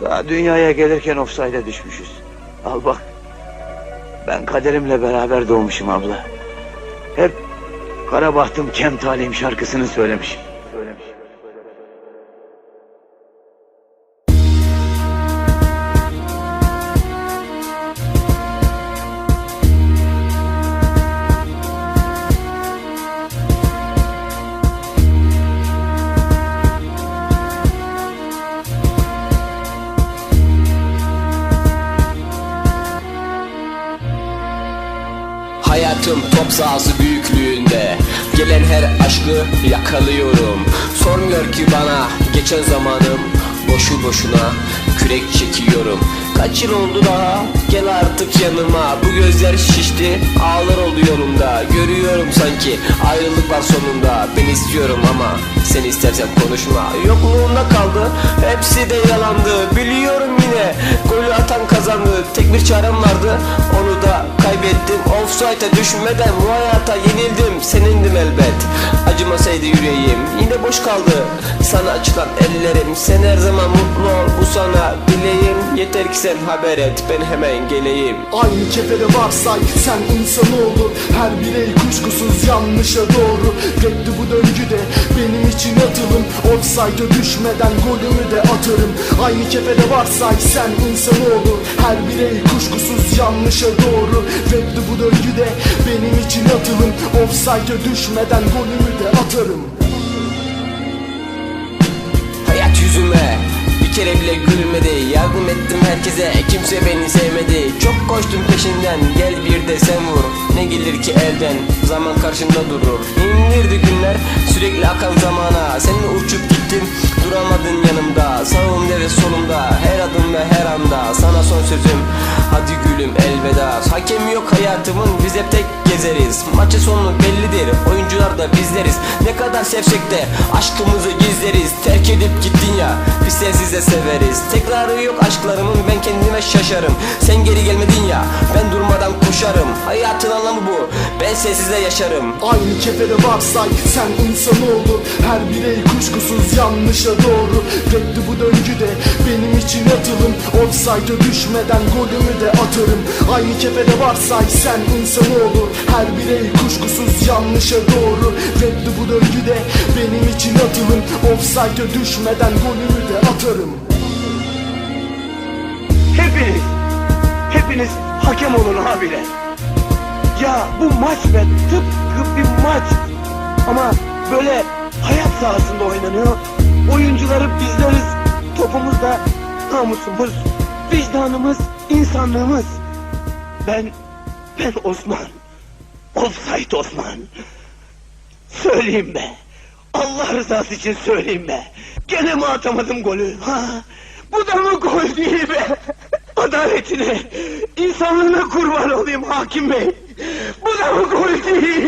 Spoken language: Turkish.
Daha dünyaya gelirken offside'e düşmüşüz. Al bak. Ben kaderimle beraber doğmuşum abla. Hep kara bahtım kem talihim şarkısını. Söylemişim. Hayatım top sahası büyüklüğünde. Gelen her aşkı yakalıyorum. Sormuyor ki bana geçen zamanım Boşu boşuna kürek çekiyorum. Kaç yıl oldu daha? Gel artık yanıma. Bu gözler şişti. Ağlar oldu yolumda. Görüyorum sanki ayrılık var sonunda. Ben istiyorum ama sen istersen konuşma. Yokluğunda kaldı. Hepsi de yalandı. Biliyorum yine. Golü atan kazandı. Tek bir çarem vardı. Onu da kaybettim. Offside'e düşmeden bu hayata yenildim. Senindim elbet. Acımasaydı yüreğim Yine boş kaldı sana açılan ellerim. Sen her zaman mutlu ol bu sana dileğim. Yeter ki sen haber et ben hemen geleyim. Aynı kefede varsay sen insanoğlu Her birey kuşkusuz yanlışa doğru. Reddi bu döngüde benim için atılım. Offside'a düşmeden golümü de atarım. Aynı kefede varsay sen insanoğlu Her birey kuşkusuz yanlışa doğru. Reddi bu döngüde benim için atılım. Offside'a düşmeden golümü de atarım yüzüme. Bir kere bile gülmedi. Yardım ettim herkese. Kimse beni sevmedi. Çok koştum peşinden. Gel bir de sen vur. Ne gelir ki elden? Zaman karşında durur. İndirdi günler sürekli akan zamana. Seninle uçup gittim. Duramadın yanımda. Sağımda ve solumda her adım ve her anda. Sana son sözüm. Hadi gülüm elveda. Hakem yok hayatımın biz hep tek gezeriz. Maçı sonu bellidir oyuncular da bizleriz. Ne kadar sevsek de aşkımızı gizleriz. Terk edip gittin ya biz sensiz de severiz. Tekrarı yok aşklarımın ben kendime şaşarım. Sen geri gelmedin ya ben durmadan koşarım. Hayatın anlamı bu ben sensizle yaşarım. Aynı kefede varsay sen insanoğlu Her birey kuşkusuz yanlışa doğru. Reddi bu döngüde benim için atılım. Offside'a düşmeden golümü de atarım Aynı kefede varsay sen insanoğlu Her birey kuşkusuz yanlışa doğru Reddi bu döngüde benim için atılım Offside'a düşmeden golümü de atarım Hepiniz, hepiniz hakem olun abiler. Ya bu maç be tıpkı bir maç. Ama böyle hayat sahasında oynanıyor. Oyuncuları bizleriz. Topumuz da namusumuz, vicdanımız, insanlığımız. Ben, ben Osman. Offside Osman. Söyleyeyim be. Allah rızası için söyleyeyim be. Gene mi atamadım golü? Ha? Bu da mı gol değil be? Adaletine, insanlığına kurban olayım hakim bey. Bu da mı gol değil?